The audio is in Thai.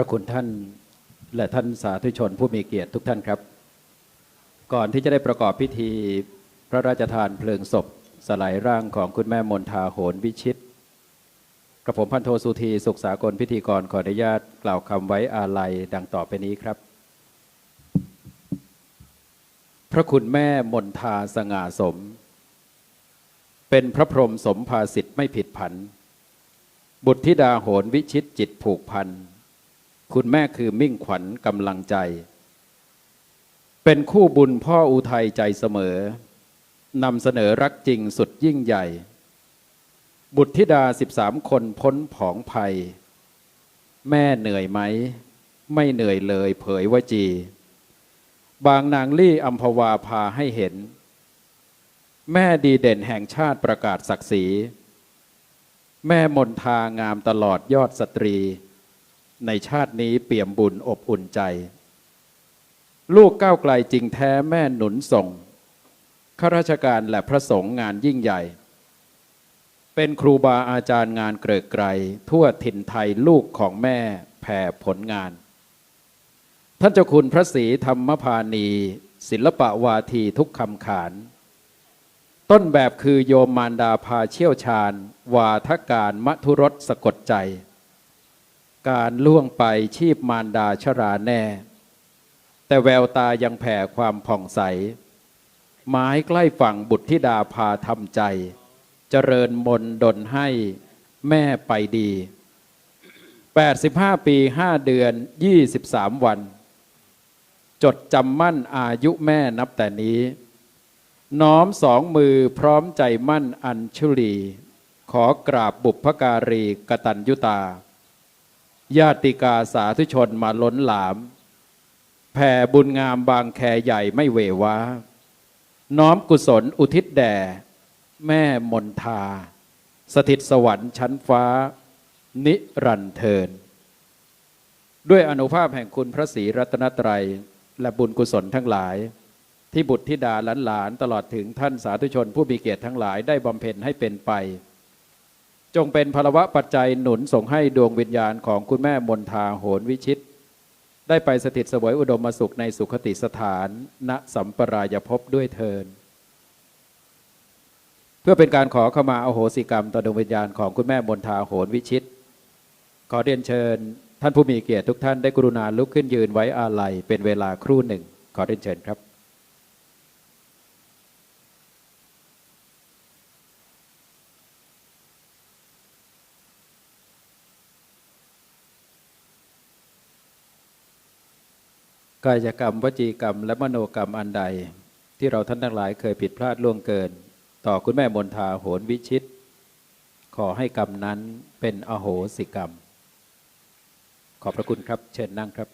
ระคุณท่านและท่านสาธุชนผู้มีเกียรติทุกท่านครับ ก่อนที่จะได้ประกอบพิธีพระราชทานเพลิงศพสลายร่างของคุณแม่มนทาโหนวิชิตกระผมพันโทสุธีสุขสากลพิธีกรขออนุญาตกล่าวคำไว้อาลัยดังต่อไปนี้ครับ พระคุณแม่มนทาสง่าสม เป็นพระพรหมสมภาสิทธิ์ไม่ผิดผัน บุตรธิดาโหนวิชิตจิตผูกพัน คุณแม่คือมิ่งขวัญกำลังใจ เป็นคู่บุญพ่ออุทัยใจเสมอนำเสนอรักจริงสุดยิ่งใหญ่ บุตรธิดาสิบสามคนพ้นผองภัย แม่เหนื่อยไหม ไม่เหนื่อยเลยเผยวจี บางนางลี่อัมพวาพาให้เห็น แม่ดีเด่นแห่งชาติประกาศศักดิ์ศรี แม่มนทางามตลอดยอดสตรี ในชาตินี้เปี่ยมบุญอบอุ่นใจ ลูกก้าวไกลจริงแท้แม่หนุนส่งข้าราชการและพระสงฆ์งานยิ่งใหญ่ เป็นครูบาอาจารย์งานเกริกไกรทั่วถิ่นไทยลูกของแม่แผ่ผลงาน ท่านเจ้าคุณพระศรีธรรมพานี ศิลปะวาทีทุกคำขาน ต้นแบบคือโยมมารดาพาเชี่ยวชาญ วาทการมัทุรสสะกดใจ การล่วงไปชีพมารดาชราแน่ แต่แววตายังแผ่ความผ่องใส ไม้ใกล้ฝั่งบุตรธิดาพาทำใจ เจริญมนดลให้แม่ไปดี 85 ปี 5 เดือน 23 วัน จดจำมั่นอายุแม่นับแต่นี้ น้อมสองมือพร้อมใจมั่นอัญชุลี ขอกราบบุพการีกตัญยุตา ญาติกาสาธุชนมาล้นหลาม แผ่บุญงามบางแคใหญ่ไม่เววาน้อมกุศลอุทิศแด่ แม่มนทา สถิตสวรรค์ชั้นฟ้า นิรันเทิน ด้วยอนุภาพแห่งคุณพระศรีรัตนตรัย และบุญกุศลทั้งหลาย ที่บุตรธิดาหลานๆตลอดถึงท่านสาธุชนผู้มีเกียรติทั้งหลายได้บำเพ็ญให้เป็นไป จงเป็นพลวะปัจจัยหนุนส่งให้ดวงวิญญาณของคุณแม่มนทาโหนวิชิต ได้ไปสถิตสวยอุดมสุขในสุขติสถานณสัมปรายภพด้วยเทินเพื่อเป็นการขอขมาอโหสิกรรมต่อดวงวิญญาณของคุณแม่มนทาโหนวิชิต ขอเรียนเชิญ ท่านผู้มีเกียรติทุกท่านได้กรุณาลุกขึ้นยืนไว้อาลัยเป็นเวลาครู่หนึ่ง ขอเรียนเชิญครับ กายกรรมวจีกรรม และมโนกรรมอันใด ที่เราท่านทั้งหลายเคยผิดพลาดล่วงเกิน ต่อคุณแม่มนทาโหนวิชิต ขอให้กรรมนั้นเป็นอโหสิกรรม ขอบพระคุณครับ เชิญนั่งครับ